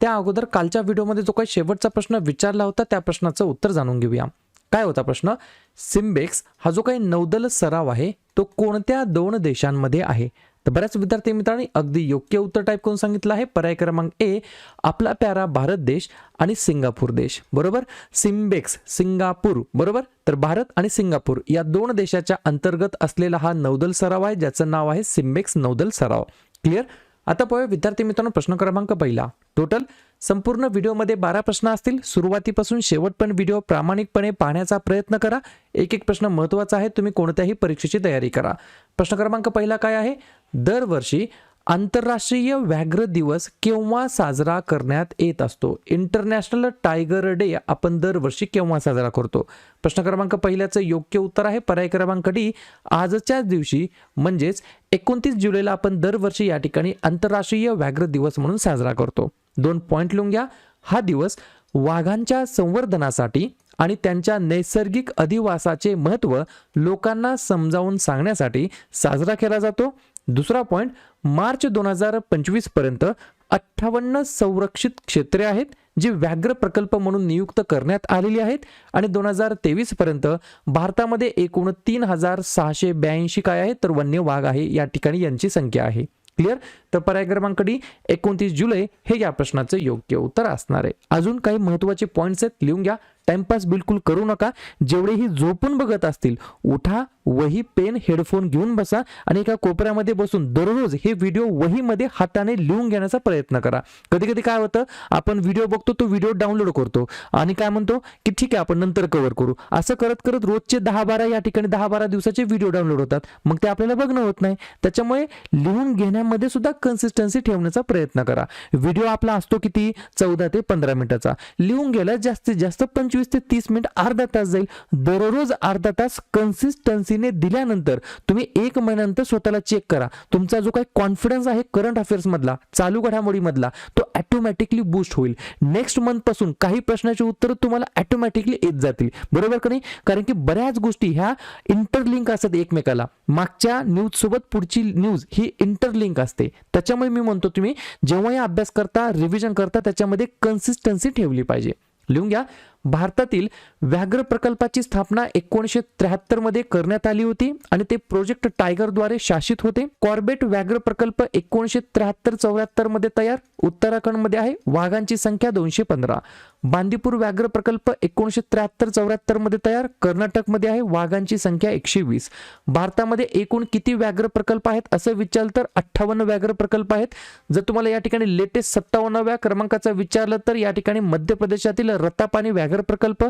त्या अगोदर कालच्या व्हिडिओमध्ये जो काही शेवटचा प्रश्न विचारला होता त्या प्रश्नाचं उत्तर जाणून घेऊया. काय होता प्रश्न? सिम्बेक्स हा जो काही नौदल सराव आहे तो कोणत्या दोन देशांमध्ये आहे? तर बऱ्याच विद्यार्थी मित्रांनी अगदी योग्य उत्तर टाईप करून सांगितलं आहे. पर्याय क्रमांक ए आपला प्यारा भारत देश आणि सिंगापूर देश. बरोबर? Simbex Singapore. बरोबर? तर भारत आणि सिंगापूर या दोन देशाच्या अंतर्गत असलेला हा नौदल सराव आहे ज्याचं नाव आहे सिम्बेक्स नौदल सराव. क्लिअर आता पाहूया विद्यार्थी मित्रांनो प्रश्न क्रमांक पहिला. टोटल संपूर्ण व्हिडिओमध्ये बारा प्रश्न असतील. सुरुवातीपासून शेवट पण व्हिडिओ प्रामाणिकपणे पाहण्याचा प्रयत्न करा. एक एक प्रश्न महत्त्वाचा आहे. तुम्ही कोणत्याही परीक्षेची तयारी करा. प्रश्न क्रमांक पहिला काय आहे? दरवर्षी आंतरराष्ट्रीय व्याघ्र दिवस केव्हा साजरा करण्यात येत असतो? इंटरनॅशनल टायगर डे आपण दरवर्षी केव्हा साजरा करतो? प्रश्न क्रमांक पहिल्याचं योग्य उत्तर आहे. पर्याय क्रमांक डी आजच्याच दिवशी म्हणजेच एकोणतीस जुलैला आपण दरवर्षी या ठिकाणी आंतरराष्ट्रीय व्याघ्र दिवस म्हणून साजरा करतो. दोन पॉईंट लिहून घ्या. हा दिवस वाघांच्या संवर्धनासाठी आणि त्यांच्या नैसर्गिक अधिवासाचे महत्त्व लोकांना समजावून सांगण्यासाठी साजरा केला जातो. दुसरा पॉईंट मार्च दोन हजार पंचवीसपर्यंत अठ्ठावन्न संरक्षित क्षेत्रे आहेत जी व्याघ्र प्रकल्प म्हणून नियुक्त करण्यात आलेली आहेत. आणि दोन हजार तेवीस पर्यंत भारतामध्ये एकूण तीन हजार सहाशे ब्याऐंशी काय आहे तर वन्य वाघ आहे या ठिकाणी यांची संख्या आहे. क्लिअर तर पर्याय क्रमांक डी एकोणतीस जुलै हे या प्रश्नाचं योग्य उत्तर असणार आहे. अजून काही महत्त्वाचे पॉईंट्स आहेत लिहून घ्या. टाइमपास बिलकुल करू नका. जेवढेही झोपून बघत असतील उठा वही पेन हेडफोन घेऊन बसा आणि एका कोपऱ्यामध्ये बसून दररोज हे व्हिडिओ वहीमध्ये हाताने लिहून घेण्याचा प्रयत्न करा. कधी कधी काय होतं आपण व्हिडिओ बघतो तो व्हिडिओ डाउनलोड करतो आणि काय म्हणतो की ठीक आहे आपण नंतर कव्हर करू. असं करत करत रोजचे दहा बारा या ठिकाणी दहा बारा दिवसाचे व्हिडिओ डाउनलोड होतात. मग ते आपल्याला बघणं होत नाही. त्याच्यामुळे लिहून घेण्यामध्ये सुद्धा कन्सिस्टन्सी ठेवण्याचा प्रयत्न करा. व्हिडिओ आपला असतो किती चौदा ते पंधरा मिनिटाचा. लिहून घ्यायला जास्तीत जास्त पंचवीस ते तीस मिनिट अर्धा तास जाईल. दररोज अर्धा तास कन्सिस्टन्सीने दिल्यानंतर तुम्ही एक महिन्यानंतर स्वतःला चेक करा. तुमचा जो काही कॉन्फिडन्स आहे करंट अफेअर्स मधला चालू घडामोडीमधला तो ऑटोमॅटिकली बूस्ट होईल. नेक्स्ट मंथपासून काही प्रश्नाची उत्तर तुम्हाला ऑटोमॅटिकली येत जातील. बरोबर का नाही? कारण की बऱ्याच गोष्टी ह्या इंटरलिंक असतात एकमेकाला. मागच्या न्यूजसोबत पुढची न्यूज ही इंटरलिंक असते. त्याच्यामुळे मी म्हणतो तुम्ही जेव्हाही अभ्यास करता रिव्हिजन करता त्याच्यामध्ये कन्सिस्टन्सी ठेवली पाहिजे. लिहून घ्या. भारतातील व्याघ्र प्रकल्पाची स्थापना एकोणीसशे त्र्याहत्तरमध्ये करण्यात आली होती आणि ते प्रोजेक्ट टायगरद्वारे शासित होते. कॉर्बेट व्याघ्र प्रकल्प एकोणीसशे त्र्याहत्तर चौऱ्याहत्तरमध्ये तयार उत्तराखंडमध्ये आहे वाघांची संख्या दोनशे पंधरा. बांदीपूर व्याघ्र प्रकल्प एकोणीसशे त्र्याहत्तर चौऱ्याहत्तरमध्ये तयार कर्नाटकमध्ये आहे वाघांची संख्या एकशे वीस. भारतामध्ये एकूण किती व्याघ्र प्रकल्प आहेत असं विचारलं तर अठ्ठावन्न व्याघ्र प्रकल्प आहेत. जर तुम्हाला या ठिकाणी लेटेस्ट सत्तावन्नाव्या क्रमांकाचं विचारलं तर या ठिकाणी मध्य प्रदेशातील रतापाणी व्याघ्र प्रकल्प.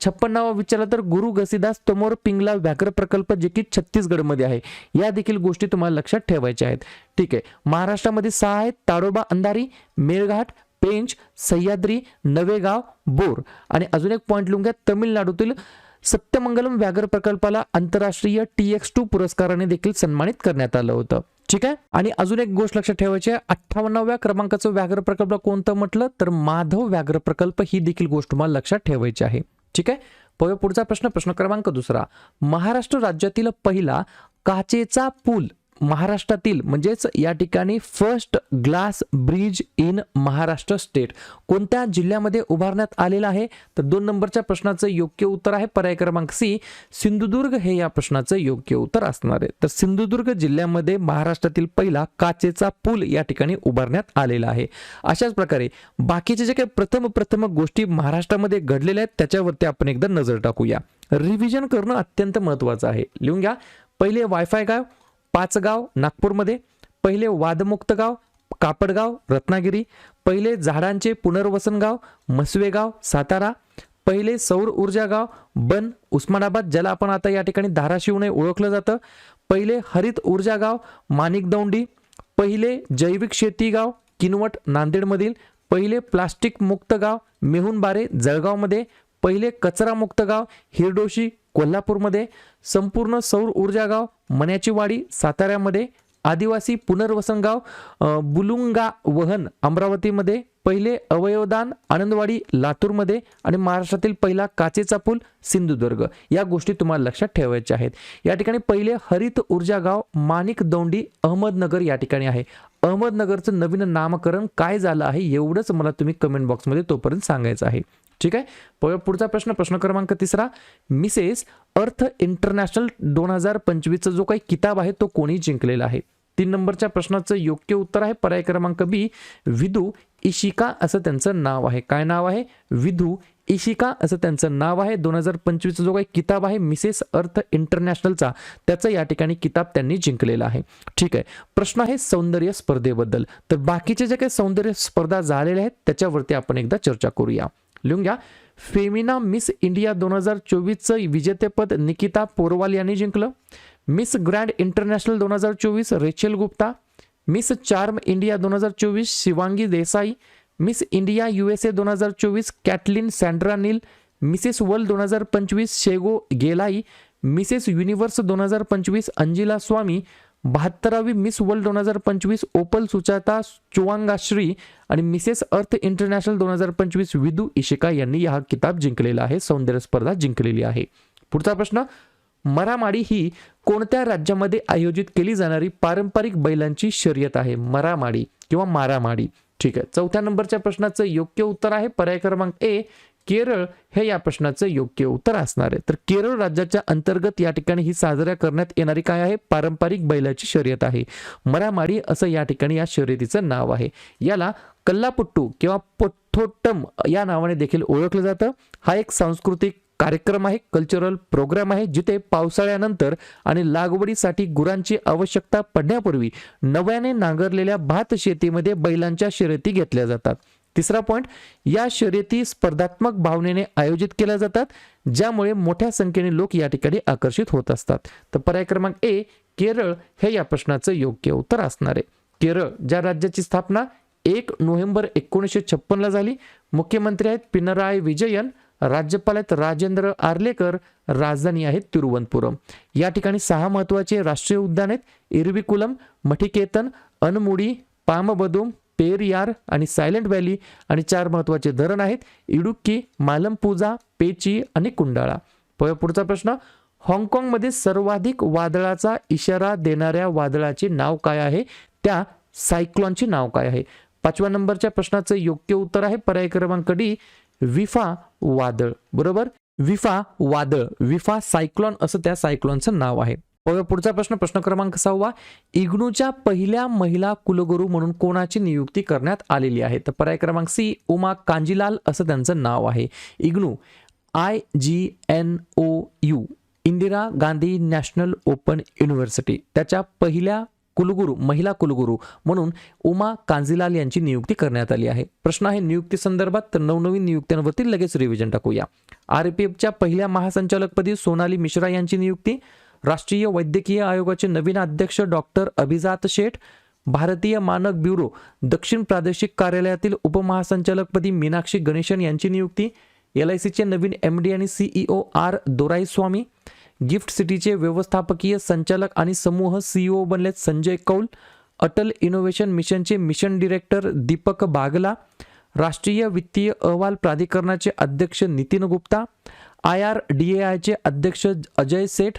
छप्पन्नावा विचारलं तर गुरु घसीदास तोमोर पिंगला व्याघ्र प्रकल्प जे की छत्तीसगडमध्ये आहे. या देखील गोष्टी तुम्हाला लक्षात ठेवायच्या आहेत. ठीक आहे. महाराष्ट्रामध्ये सहा आहेत. ताडोबा अंधारी मेळघाट पेंच सह्याद्री नवेगाव बोर. आणि अजून एक पॉईंट लिहून घ्या. तमिळनाडूतील सत्यमंगलम व्याघ्र प्रकल्पाला आंतरराष्ट्रीय टी एक्स टू पुरस्काराने देखील सन्मानित करण्यात आलं होतं. ठीक आहे? आणि अजून एक गोष्ट लक्षात ठेवायची आहे. अठ्ठावन्नाव्या क्रमांकाचं व्याघ्र प्रकल्प कोणतं म्हटलं? तर माधव व्याघ्र प्रकल्प ही देखील गोष्ट तुम्हाला लक्षात ठेवायची आहे. ठीक आहे? पाहूया पुढचा प्रश्न. प्रश्न क्रमांक दुसरा. महाराष्ट्र राज्यातील पहिला काचेचा पूल महाराष्ट्रातील म्हणजेच या ठिकाणी first glass bridge in Maharashtra state कोणत्या जिल्ह्यामध्ये उभारण्यात आलेला आहे? तर दोन नंबरच्या प्रश्नाचं योग्य उत्तर आहे पर्याय क्रमांक सी. सिंधुदुर्ग हे या प्रश्नाचं योग्य उत्तर असणार आहे. तर सिंधुदुर्ग जिल्ह्यामध्ये महाराष्ट्रातील पहिला काचेचा पूल या ठिकाणी उभारण्यात आलेला आहे. अशाच प्रकारे बाकीचे जे काही प्रथम प्रथम गोष्टी महाराष्ट्रामध्ये घडलेल्या आहेत त्याच्यावरती आपण एकदा नजर टाकूया. रिव्हिजन करणं अत्यंत महत्त्वाचं आहे. लिहून घ्या. पहिले वायफाय काय पाचगाव नागपूरमध्ये पहिले वादमुक्त गाव कापडगाव रत्नागिरी पहिले झाडांचे पुनर्वसन गाव मसवेगाव सातारा पहिले सौर ऊर्जा गाव बन उस्मानाबाद ज्याला आपण आता या ठिकाणी धाराशिवने ओळखलं जातं पहिले हरित ऊर्जा गाव माणिकदौंडी पहिले जैविक शेती गाव किनवट नांदेडमधील पहिले प्लास्टिक मुक्त गाव मेहुणबारे जळगावमध्ये पहिले कचरा मुक्त गाव हिरडोशी कोल्हापूरमध्ये संपूर्ण सौर ऊर्जा गाव मण्याची वाडी साताऱ्यामध्ये आदिवासी पुनर्वसन गाव बुलुंगा वहन अमरावतीमध्ये पहिले अवयवदान आनंदवाडी लातूरमध्ये आणि महाराष्ट्रातील पहिला काचेचा पूल सिंधुदुर्ग. या गोष्टी तुम्हाला लक्षात ठेवायच्या आहेत. या ठिकाणी पहिले हरित ऊर्जा गाव माणिक दौंडी अहमदनगर या ठिकाणी आहे. अहमदनगरचं नवीन नामकरण काय झालं आहे एवढंच मला तुम्ही कमेंट बॉक्समध्ये तोपर्यंत सांगायचं आहे. ठीक आहे? प- पुढचा प्रश्न प्रश्न क्रमांक तिसरा. मिसेस अर्थ इंटरनॅशनल दोन हजार पंचवीसचा जो काही किताब आहे तो कोणी जिंकलेला आहे? तीन नंबरच्या प्रश्नाचं योग्य उत्तर आहे पर्याय क्रमांक बी विधू इशिका असं त्यांचं नाव आहे. काय नाव आहे? विधू इशिका असं त्यांचं नाव आहे. दोन हजार पंचवीसचा जो काही किताब आहे मिसेस अर्थ इंटरनॅशनलचा त्याचं या ठिकाणी किताब त्यांनी जिंकलेला आहे. ठीक आहे. प्रश्न आहे सौंदर्य स्पर्धेबद्दल. तर बाकीचे जे काही सौंदर्य स्पर्धा झालेल्या आहेत त्याच्यावरती आपण एकदा चर्चा करूया. लिहून घ्या. फेमिना मिस इंडिया दोन हजार चोवीसचं विजेतेपद निकिता पोरवाल यांनी जिंकलं. मिस ग्रँड इंटरनॅशनल दोन हजार चोवीस Rachel Gupta. Miss charm India दोन हजार चोवीस Shivangi Desai. Miss India U S A दोन हजार चोवीस Caitlin Sandra Neel Mrs world दोन हजार पंचवीस शेगो गेलाई मिसेस युनिव्हर्स दोन हजार पंचवीस अंजिला स्वामी बहात्तरावी मिस वर्ल्ड दोन हजार पंचवीस ओपल सुचाता चुवांगाश्री आणि मिसेस अर्थ इंटरनॅशनल दोन हजार पंचवीस विदू इशिका यांनी हा किताब जिंकलेला आहे सौंदर्य स्पर्धा जिंकलेली आहे. पुढचा प्रश्न मरामाडी ही कोणत्या राज्यामध्ये आयोजित केली जाणारी पारंपरिक बैलांची शर्यत आहे? मरामाडी किंवा मारामाडी? ठीक आहे चौथ्या नंबरच्या प्रश्नाचं योग्य उत्तर आहे पर्याय क्रमांक ए केरळ हे या प्रश्नाचं योग्य उत्तर असणार आहे. तर केरळ राज्याच्या अंतर्गत या ठिकाणी ही साजऱ्या करण्यात येणारी काय आहे? पारंपरिक बैलाची शर्यत आहे. मरामाडी असं या ठिकाणी या शर्यतीचं नाव आहे. याला कल्लापुट्टू किंवा पठोट्टम या नावाने देखील ओळखलं जातं. हा एक सांस्कृतिक कार्यक्रम आहे कल्चरल प्रोग्राम आहे जिथे पावसाळ्यानंतर आणि लागवडीसाठी गुरांची आवश्यकता पडण्यापूर्वी नव्याने नांगरलेल्या भात शेतीमध्ये बैलांच्या शर्यती घेतल्या जातात. तिसरा पॉइंट या शर्यती स्पर्धात्मक भावनेने आयोजित केल्या जातात ज्यामुळे मोठ्या संख्येने लोक या ठिकाणी आकर्षित होत असतात. तर पर्याय क्रमांक ए केरळ हे या प्रश्नाचं योग्य उत्तर असणार आहे. केरळ ज्या राज्याची स्थापना एक नोव्हेंबर एकोणीसशे छप्पनला झाली मुख्यमंत्री आहेत पिनराय विजयन राज्यपाल आहेत राजेंद्र आर्लेकर राजधानी आहे तिरुवनंतपुरम. या ठिकाणी सहा महत्त्वाचे राष्ट्रीय उद्यान आहेत इरविकुलम मठिकेतन अनमुडी पामबदुम पेरियार आणि सायलेंट व्हॅली आणि चार महत्त्वाचे धरण आहेत. इडुक्की मालमपूजा पेची आणि कुंडाळा. पुढचा प्रश्न. हाँगकाँगमध्ये सर्वाधिक वादळाचा इशारा देणाऱ्या वादळाचे नाव काय आहे? त्या सायक्लॉनचे नाव काय आहे? पाचव्या नंबरच्या प्रश्नाचं योग्य उत्तर आहे पर्याय क्रमांक डी विफा वादळ. बरोबर? विफा वादळ विफा सायक्लॉन असं त्या सायक्लॉनचं नाव आहे. पुढचा प्रश्न प्रश्न क्रमांक सहावा. इग्नूच्या पहिल्या महिला कुलगुरू म्हणून कोणाची नियुक्ती करण्यात आलेली आहे? तर पर्याय क्रमांक सी उमा कांजीलाल असं त्यांचं नाव आहे. IGNOU I G N O U Indira Gandhi national open university. त्याच्या पहिल्या कुलगुरू महिला कुलगुरू म्हणून उमा कांजीलाल यांची नियुक्ती करण्यात आली आहे. प्रश्न आहे नियुक्ती संदर्भात तर नवनवीन नियुक्त्यांवरती लगेच रिव्हिजन टाकूया. आर पी एफच्या पहिल्या महासंचालकपदी सोनाली मिश्रा यांची नियुक्ती. राष्ट्रीय वैद्यकीय आयोगाचे नवीन अध्यक्ष डॉक्टर अभिजात शेठ भारतीय मानक ब्युरो दक्षिण प्रादेशिक कार्यालयातील उपमहासंचालकपदी मीनाक्षी गणेशन यांची नियुक्ती एल आय सीचे नवीन एम डी आणि सीईओ आर दोराईस्वामी गिफ्ट सिटीचे व्यवस्थापकीय संचालक आणि समूह सीईओ बनलेत संजय कौल अटल इनोव्हेशन मिशनचे मिशन डिरेक्टर दीपक बागला राष्ट्रीय वित्तीय अहवाल प्राधिकरणाचे अध्यक्ष Nitin Gupta I R D A आयचे अध्यक्ष अजय सेठ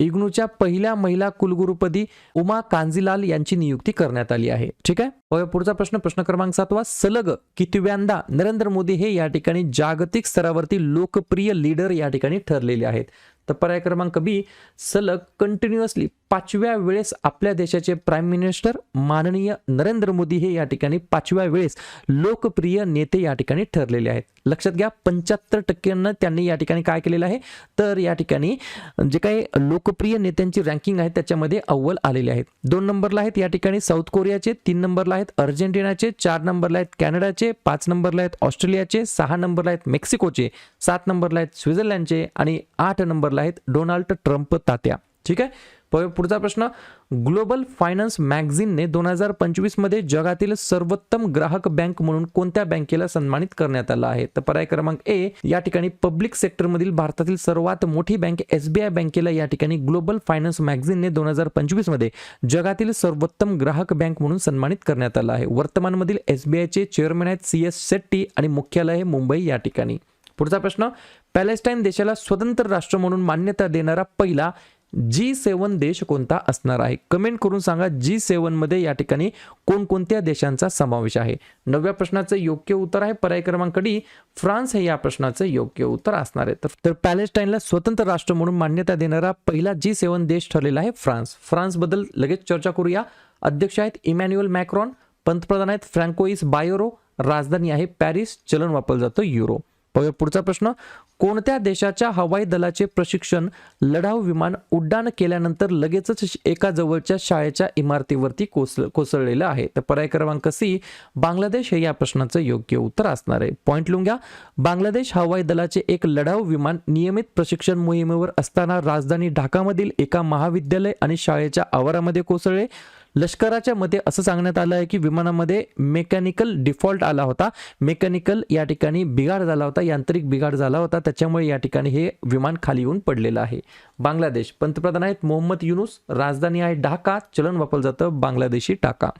इग्नूच्या पहिल्या महिला कुलगुरुपदी उमा कांजीलाल यांची नियुक्ती करण्यात आली आहे. ठीक आहे? पुढचा प्रश्न. प्रश्न क्रमांक सातवा सलग कितव्यांदा नरेंद्र मोदी हे या ठिकाणी जागतिक स्तरावरती लोकप्रिय लीडर या ठिकाणी ठरलेले आहेत. तर पर्याय क्रमांक बी सलग कंटिन्युअसली पाचव्या वेळेस आपल्या देशाचे प्राईम मिनिस्टर माननीय नरेंद्र मोदी हे या ठिकाणी पाचव्या वेळेस लोकप्रिय नेते या ठिकाणी ठरलेले आहेत. लक्षात घ्या पंच्याहत्तर टक्क्यांना त्यांनी या ठिकाणी काय केलेलं आहे? तर या ठिकाणी जे काही लोकप्रिय नेत्यांची रँकिंग आहे त्याच्यामध्ये अव्वल आलेले आहेत. दोन नंबरला आहेत या ठिकाणी साऊथ कोरियाचे तीन नंबरला आहेत अर्जेंटिनाचे चार नंबरला आहेत कॅनडाचे पाच नंबरला आहेत ऑस्ट्रेलियाचे सहा नंबरला आहेत मेक्सिकोचे सात नंबरला आहेत स्वित्झर्लंडचे आणि आठ नंबरला आहेत डोनाल्ड ट्रम्प तात्या. ठीक आहे? पुढचा प्रश्न. ग्लोबल फायनान्स मॅगझिनने दोन हजार पंचवीसमध्ये जगातील सर्वोत्तम ग्राहक बँक म्हणून कोणत्या बँकेला सन्मानित करण्यात आलं आहे? तर पर्याय क्रमांक ए या ठिकाणी पब्लिक सेक्टरमधील भारतातील सर्वात मोठी बँक एसबीआय बँकेला या ठिकाणी ग्लोबल फायनान्स मॅगझिनने दोन हजार पंचवीसमध्ये जगातील सर्वोत्तम ग्राहक बँक म्हणून सन्मानित करण्यात आलं आहे. वर्तमानमधील एसबीआयचे चेअरमॅन आहेत सी एस शेट्टी आणि मुख्यालय मुंबई या ठिकाणी. पुढचा प्रश्न. पॅलेस्टाईन देशाला स्वतंत्र राष्ट्र म्हणून मान्यता देणारा पहिला जी सेवन देश कोणता असणार आहे? कमेंट करून सांगा जी सेवनमध्ये या ठिकाणी कोणकोणत्या देशांचा समावेश आहे? नवव्या प्रश्नाचं योग्य उत्तर आहे. पर्याय क्रमांक डी फ्रान्स हे या प्रश्नाचं योग्य उत्तर असणार आहे. तर- तर पॅलेस्टाईनला स्वतंत्र राष्ट्र म्हणून मान्यता देणारा पहिला जी सेवन देश ठरलेला आहे फ्रान्स. फ्रान्सबद्दल लगेच चर्चा करूया. अध्यक्ष आहेत इमॅन्युअल मॅक्रॉन पंतप्रधान आहेत फ्रँकोइस बायोरो राजधानी आहे पॅरिस चलन वापरलं जातं युरो. पुढचा प्रश्न. कोणत्या देशाच्या हवाई दलाचे प्रशिक्षण लढाऊ विमान उड्डाण केल्यानंतर लगेचच एका जवळच्या शाळेच्या इमारतीवरती कोसळ कोसळलेलं आहे? तर पर्याय क्रमांक सी बांगलादेश हे या प्रश्नाचं योग्य उत्तर असणार आहे. पॉईंट लिहून घ्या. बांगलादेश हवाई दलाचे एक लढाऊ विमान नियमित प्रशिक्षण मोहिमेवर असताना राजधानी ढाकामधील एका महाविद्यालय आणि शाळेच्या आवारामध्ये कोसळले. लष्कराच्या मते असं सांगण्यात आलं आहे की विमानामध्ये मेकॅनिकल डिफॉल्ट आला होता. मेकॅनिकल या ठिकाणी बिघाड झाला होता यांत्रिक बिघाड झाला होता. त्याच्यामुळे या ठिकाणी हे विमान खाली येऊन पडलेलं आहे. बांगलादेश पंतप्रधान आहेत मोहम्मद युनुस राजधानी आहे ढाका. चलन वापरलं जातं बांगलादेशी टाका.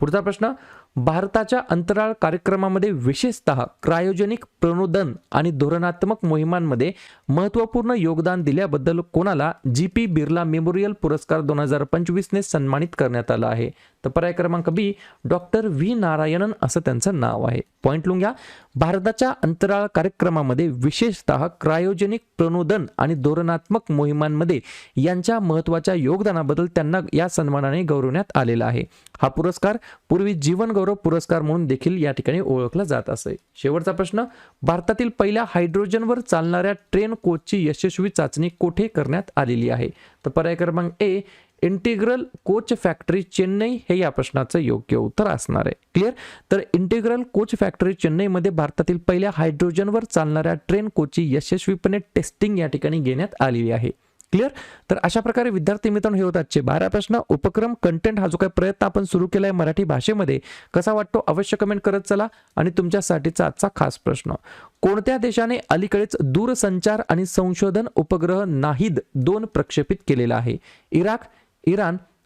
पुढचा प्रश्न भारताच्या अंतराळ कार्यक्रमामध्ये विशेषतः क्रायोजेनिक प्रणोदन आणि धोरणात्मक मोहिमांमध्ये महत्त्वपूर्ण योगदान दिल्याबद्दल कोणाला जी पी बिर्ला मेमोरियल पुरस्कार दोन हजार पंचवीसने सन्मानित करण्यात आला आहे? तर पर्याय क्रमांक बी डॉक्टर व्ही नारायणन असं त्यांचं नाव आहे. पॉईंट लिहून घ्या. भारताच्या अंतराळ कार्यक्रमामध्ये विशेषतः क्रायोजेनिक प्रणोदन आणि धोरणात्मक मोहिमांमध्ये यांच्या महत्त्वाच्या योगदानाबद्दल त्यांना या सन्मानाने गौरवण्यात आलेला आहे. हा पुरस्कार पूर्वी जीवन गौरव पुरस्कार म्हणून देखील या ठिकाणी ओळखला जात असे. शेवटचा प्रश्न भारतातील पहिल्या हायड्रोजनवर चालणाऱ्या ट्रेन कोचची यशस्वी चाचणी कोठे करण्यात आलेली आहे? तर पर्याय क्रमांक A integral coach factory Chennai हे या प्रश्नाचं योग्य उत्तर असणार आहे. क्लिअर तर इंटिग्रल कोच फॅक्टरी चेन्नईमध्ये भारतातील पहिल्या हायड्रोजनवर चालणाऱ्या ट्रेन कोचची यशस्वीपणे टेस्टिंग या ठिकाणी घेण्यात आलेली आहे. क्लिअर? तर अशा प्रकारे विद्यार्थी मित्रांनो हे होतात आजचे बारा प्रश्न. उपक्रम कंटेंट हा जो काही प्रयत्न आपण सुरू केला आहे मराठी भाषेमध्ये कसा वाटतो अवश्य कमेंट करत चला आणि तुमच्यासाठीचा आजचा खास प्रश्न. कोणत्या देशाने अलीकडेच दूरसंचार आणि संशोधन उपग्रह नाहीद दोन प्रक्षेपित केलेला आहे? Iraq Iran